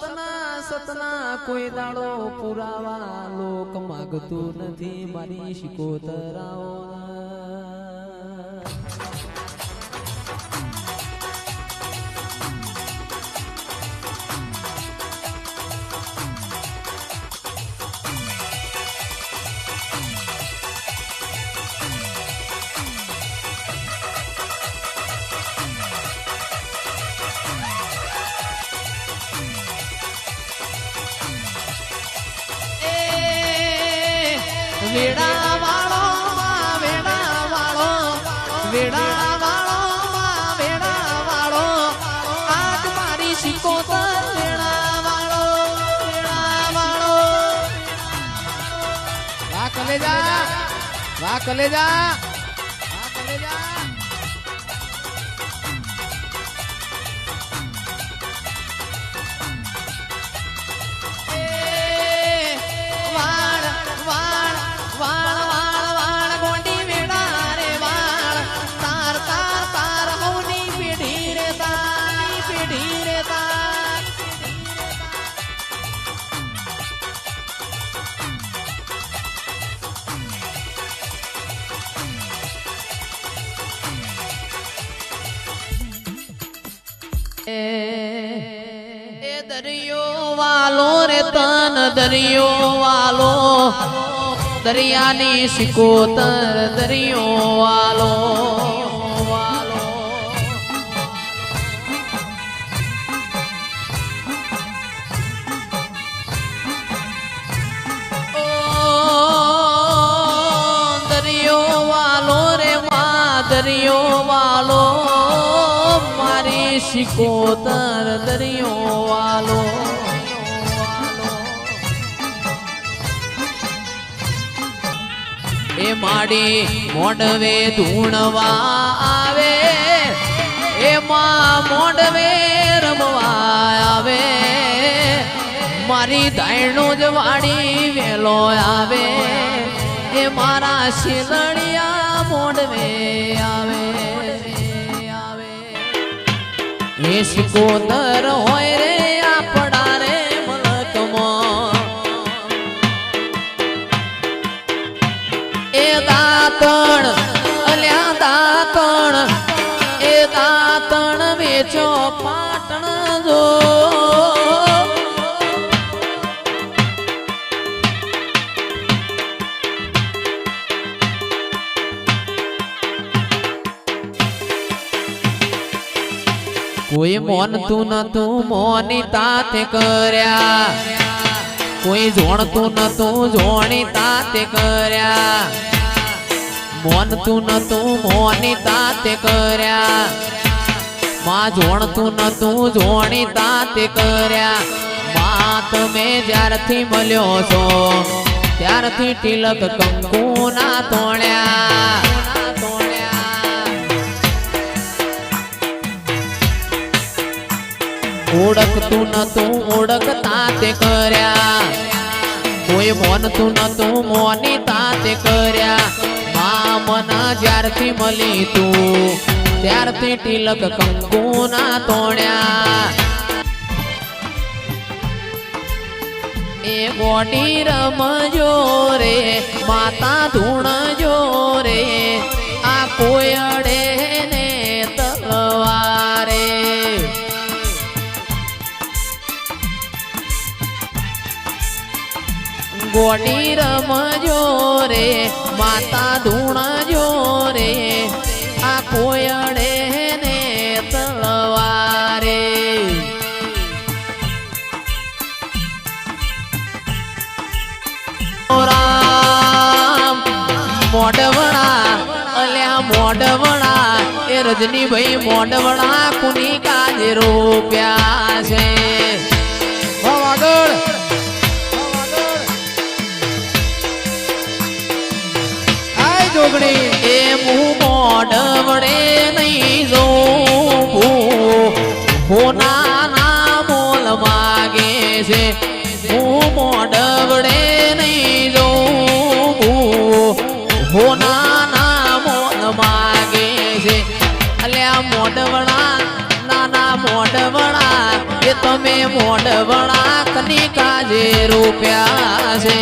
સતના સતના કોઈ દાડો પુરાવા લોક માગતું નથી. મારી શિકોતરાઓ વેડા વાળો વેડા વાળો વેડા વાળો વેડા વાળો આજ મારી શિકોતર વેડા વાળો વેડા વાળો વાહ કલેજા. એ દરિયો વાલો રે તન, દરિયો વાલો. દરિયાની સિકોતર દરિયો વાલો. દરિયો વાલો રે, મા દરિયો શિકોતર દરિયો વાલો. એ માડી મોડવે ધૂણવા આવે. એમાં મોડવે રમવા આવે. મારી દાયણો જ વાડી વેલો આવે. એ મારા શિલણિયા મોડવે આવે આવે. સિકોતર હોય રે આપણા રે મલકમાં. એ દાતણ અલ્યા દાતણ એ દાતણ વેચો પાટણ. કોઈ મોનતું નતું મોની તાતે કર્યા. કોઈ જોણતું નતું જોણી તાતે કર્યા. મોનતું નતું મોની તાતે કર્યા. માં જોણતું નતું જોણી તાતે કર્યા. માં તમે જ્યારથી મળ્યો છો ત્યારથી તિલક કંકુ ના તોણ્યા. ઓળખતું નતું ઓળખતા તે કર્યા. કોઈ મોનતું નતું મોની તાતે કર્યા. મા જ્યારથી મળી તું ત્યારથી તિલક કંકુ ના તોડ્યા. એ બોડી રમજો રે, માતા ધૂણજો રે. આ કોયડે ગોડી રમજો રે, માતા ધૂણજો રે. આ કોયડે ને તલવારે. રામ, મોઢવણા, અલ્યા મોઢવણા, એ રજનીભાઈ મોઢવણા કુની કાજે રોપ્યા. આય એમ હું મું મોઢવડે નહીં જોઉં. હોના ના મોલ માગે છે હું મોઢવડે નહીં જોઉં. હોના ના મોલ માગે છે, અલ્યા મોઢવડા નાના મોઢવડા એ તમે મોઢ વળા કની કાજે રૂપ્યા છે.